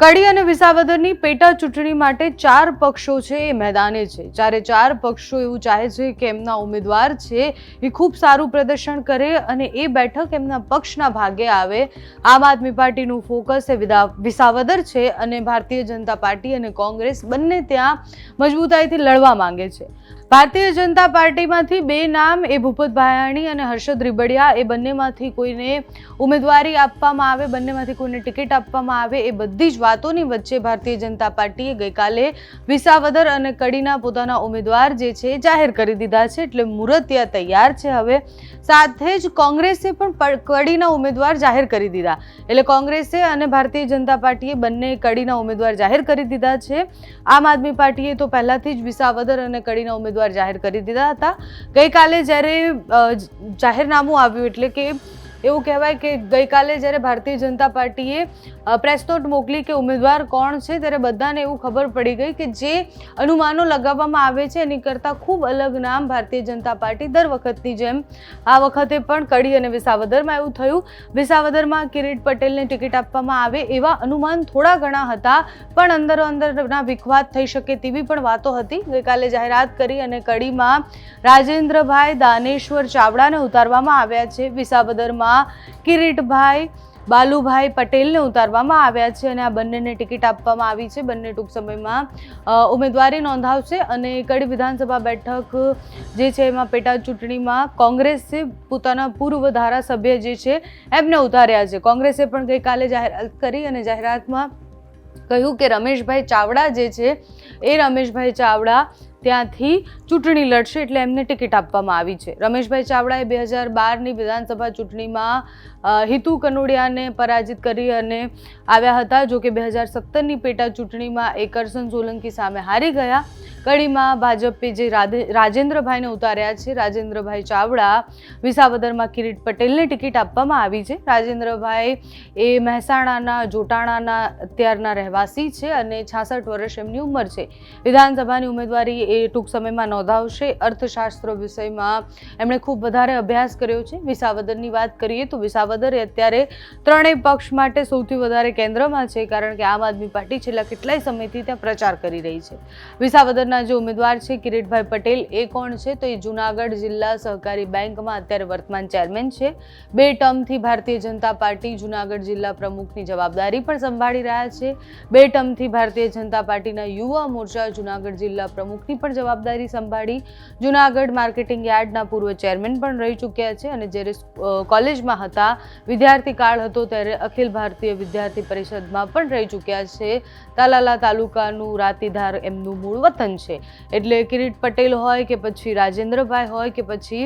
કડી અને વિસાવદરની પેટા ચૂંટણી માટે ચાર પક્ષો છે એ મેદાને છે. ચારે ચાર પક્ષો એવું ચાહે છે કે એમના ઉમેદવાર છે એ ખૂબ સારું પ્રદર્શન કરે અને એ બેઠક એમના પક્ષના ભાગે આવે. આમ આદમી પાર્ટીનું ફોકસ એ વિદા- વિસાવદર છે અને ભારતીય જનતા પાર્ટી અને કોંગ્રેસ બંને ત્યાં મજબૂતાઈથી લડવા માંગે છે. ભારતીય જનતા પાર્ટીમાંથી બે નામ, એ ભૂપત ભાયાણી અને હર્ષદ રીબડિયા, એ બંનેમાંથી કોઈને ઉમેદવારી આપવામાં આવે, બંનેમાંથી કોઈને ટિકિટ આપવામાં આવે, એ બધી જ વાતોની વચ્ચે ભારતીય જનતા પાર્ટીએ ગઈકાલે વિસાવદર અને કડીના પોતાના ઉમેદવાર જે છે, જાહેર કરી દીધા છે, એટલે મુહૂર્ત ત્યાં તૈયાર છે. હવે સાથે જ કોંગ્રેસે પણ કડીના ઉમેદવાર જાહેર કરી દીધા. એટલે કોંગ્રેસે અને ભારતીય જનતા પાર્ટીએ બંને કડીના ઉમેદવાર જાહેર કરી દીધા છે. આમ આદમી પાર્ટીએ તો પહેલાથી જ વિસાવદર અને કડીના ઉમેદવાર જાહેર કરી દીધા હતા. ગઈકાલે જ્યારે જાહેરનામું આવ્યું એટલે કે એવું કહેવાય કે ગઈકાલે જ્યારે ભારતીય જનતા પાર્ટીએ પ્રેસ નોટ મોકલી કે ઉમેદવાર કોણ છે ત્યારે બધાને એવું ખબર પડી ગઈ કે જે અનુમાનો લગાવવામાં આવે છે એની કરતાં ખૂબ અલગ નામ ભારતીય જનતા પાર્ટી દર વખતની જેમ આ વખતે પણ કડી અને વિસાવદરમાં એવું થયું. વિસાવદરમાં કિરીટ પટેલને ટિકિટ આપવામાં આવે એવા અનુમાન થોડા ઘણા હતા, પણ અંદરો અંદરના વિખવાદ થઈ શકે તેવી પણ વાતો હતી. ગઈકાલે જાહેરાત કરી અને કડીમાં રાજેન્દ્રભાઈ દાનેશ્વર ચાવડાને ઉતારવામાં આવ્યા છે વિસાવદરમાં. કિરીટભાઈ, બાલુભાઈ પટેલને ઉતારવામાં આવ્યા છે અને આ બંનેને ટિકિટ આપવામાં આવી છે. બંને ટૂંક સમયમાં ઉમેદવારી નોંધાવશે અને કડી વિધાનસભા બેઠક જે છે એમાં પેટા ચૂંટણીમાં કોંગ્રેસે પોતાના પૂર્વ ધારાસભ્ય જે છે એમને ઉતાર્યા છે. કોંગ્રેસે પણ ગઈકાલે જાહેરાત કરી અને જાહેરાતમાં કહ્યું કે રમેશભાઈ ચાવડા જે છે એ રમેશભાઈ ચાવડા ત્યાંથી ચૂંટણી લડશે એટલે એમને ટિકિટ આપવામાં આવી છે. રમેશભાઈ ચાવડાએ બે હજાર બારની વિધાનસભા ચૂંટણીમાં હિતુ કનોડિયાને પરાજિત કરી અને આવ્યા હતા. જો કે બે હજાર સત્તરની પેટા ચૂંટણીમાં એકરસન સોલંકી સામે હારી ગયા. કડીમાં ભાજપે જે રાધે- રાજેન્દ્રભાઈને ઉતાર્યા છે. રાજેન્દ્રભાઈ ચાવડા વિસાવદરમાં કિરીટ પટેલને ટિકિટ આપવામાં આવી છે. રાજેન્દ્રભાઈ એ મહેસાણાના, જોટાણાના અત્યારના રહેવાસી છે અને છાસઠ વર્ષ એમની ઉંમર છે. વિધાનસભાની ઉમેદવારી એ ટૂંક સમયમાં નોંધાવશે. અર્થશાસ્ત્ર વિષયમાં એમણે ખૂબ વધારે અભ્યાસ કર્યો છે. વિસાવદરની વાત કરીએ તો વિસાવદર એ અત્યારે ત્રણેય પક્ષ માટે સૌથી વધારે કેન્દ્રમાં છે, કારણ કે આમ આદમી પાર્ટી છેલ્લા કેટલાય સમયથી ત્યાં પ્રચાર કરી રહી છે. વિસાવદરના જે ઉમેદવાર છે, કિરીટભાઈ પટેલ, એ કોણ છે? તો એ જુનાગઢ જિલ્લા સહકારી બેંકમાં અત્યારે વર્તમાન ચેરમેન છે. બે ટર્મથી ભારતીય જનતા પાર્ટી જુનાગઢ જિલ્લા પ્રમુખની જવાબદારી પણ સંભાળી રહ્યા છે. બે ટર્મથી ભારતીય જનતા પાર્ટીના યુવા મોરચા જુનાગઢ જિલ્લા પ્રમુખની પણ જવાબદારી સંભાળી જુનાગઢ માર્કેટિંગ યાર્ડના પૂર્વ ચેરમેન પણ રહી ચૂક્યા છે અને જ્યારે કોલેજમાં હતા, વિદ્યાર્થી કાળ હતો ત્યારે અખિલ ભારતીય વિદ્યાર્થી પરિષદમાં પણ રહી ચૂક્યા છે. તાલાલા તાલુકાનું રાતીધાર એમનું મૂળ વતન છે. એટલે કિરીટ પટેલ હોય કે પછી રાજેન્દ્રભાઈ હોય કે પછી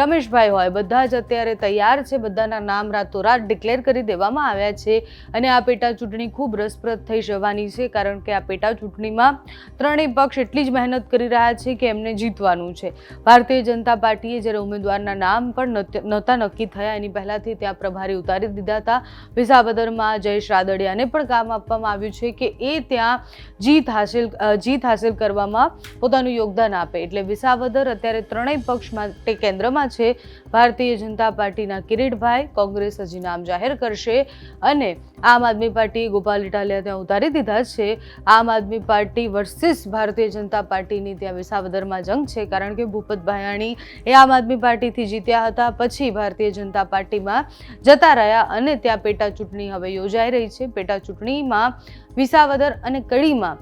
રમેશભાઈ હોય, બધા જ અત્યારે તૈયાર છે. બધાના નામ રાતોરાત ડિક્લેર કરી દેવામાં આવ્યા છે અને આ પેટા ચૂંટણી ખૂબ રસપ્રદ થઈ જવાની છે કારણ કે આ પેટા ચૂંટણીમાં ત્રણેય પક્ષ એટલી જ મહેનત કરી રહ્યા છે કે એમને જીતવાનું છે. ભારતીય જનતા પાર્ટીએ જ્યારે ઉમેદવારના નામ પણ નહોતા નક્કી થયા, એની પહેલાંથી ત્યાં પ્રભારી ઉતારી દીધા હતા. વિસાવદરમાં જયેશ રાદડિયાને પણ કામ આપવામાં આવ્યું છે કે એ ત્યાં જીત હાસિલ જીત હાસિલ કરવામાં પોતાનું યોગદાન આપે. એટલે વિસાવદર અત્યારે ત્રણેય પક્ષ માટે કેન્દ્રમાં છે. ભારતીય જનતા પાર્ટીના કિરીટભાઈ કોંગ્રેસ હજી નામ જાહેર કરશે અને આમ આદમી પાર્ટી ગોપાલ ઇટાલિયા ત્યાં ઉતારી દીધા છે. આમ આદમી પાર્ટી વર્સિસ ભારતીય જનતા પાર્ટીની ત્યાં વિસાવદરમાં જંગ છે કારણ કે ભૂપત ભાયાણી એ આમ આદમી પાર્ટીથી જીત્યા હતા, પછી ભારતીય જનતા પાર્ટીમાં જતા રહ્યા અને ત્યાં પેટા ચૂંટણી હવે યોજાઈ રહી છે. પેટા ચૂંટણીમાં વિસાવદર અને કડીમાં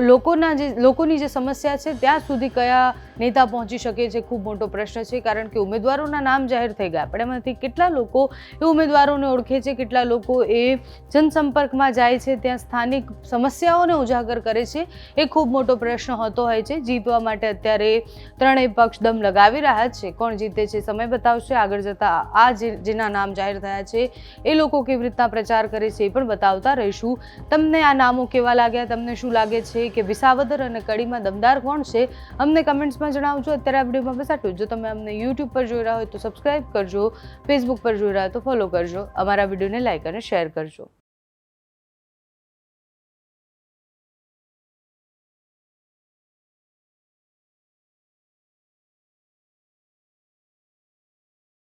લોકોના જે લોકોની જે સમસ્યા છે, ત્યાં સુધી કયા નેતા પહોંચી શકે છે, ખૂબ મોટો પ્રશ્ન છે, કારણ કે ઉમેદવારોના નામ જાહેર થઈ ગયા. પણ એમાંથી કેટલા લોકો એ ઉમેદવારોને ઓળખે છે, કેટલા લોકો એ જનસંપર્કમાં જાય છે, ત્યાં સ્થાનિક સમસ્યાઓને ઉજાગર કરે છે, એ ખૂબ મોટો પ્રશ્ન હોતો હોય છે. જીતવા માટે અત્યારે ત્રણેય પક્ષ દમ લગાવી રહ્યા છે. કોણ જીતે છે, સમય બતાવશે. આગળ જતા આ જેના નામ જાહેર થયા છે, એ લોકો કેવી રીતના પ્રચાર કરે છે, એ પણ બતાવતા રહીશું. તમને આ નામો કેવા લાગ્યા? તમને શું લાગે છે? કે વિસાવદર અને કડીમાં દમદાર કોણ છે, અમને કમેન્ટ્સમાં જણાવજો. અત્યારે આ વિડીયોમાં બસ આટલું જ. તમે અમને યુટ્યુબ પર જોઈ રહ્યા હોય તો સબસ્ક્રાઇબ કરજો ફેસબુક પર જોઈ રહ્યા હોય તો ફોલો કરજો. અમારા વિડીયોને લાઇક અને શેર કરજો.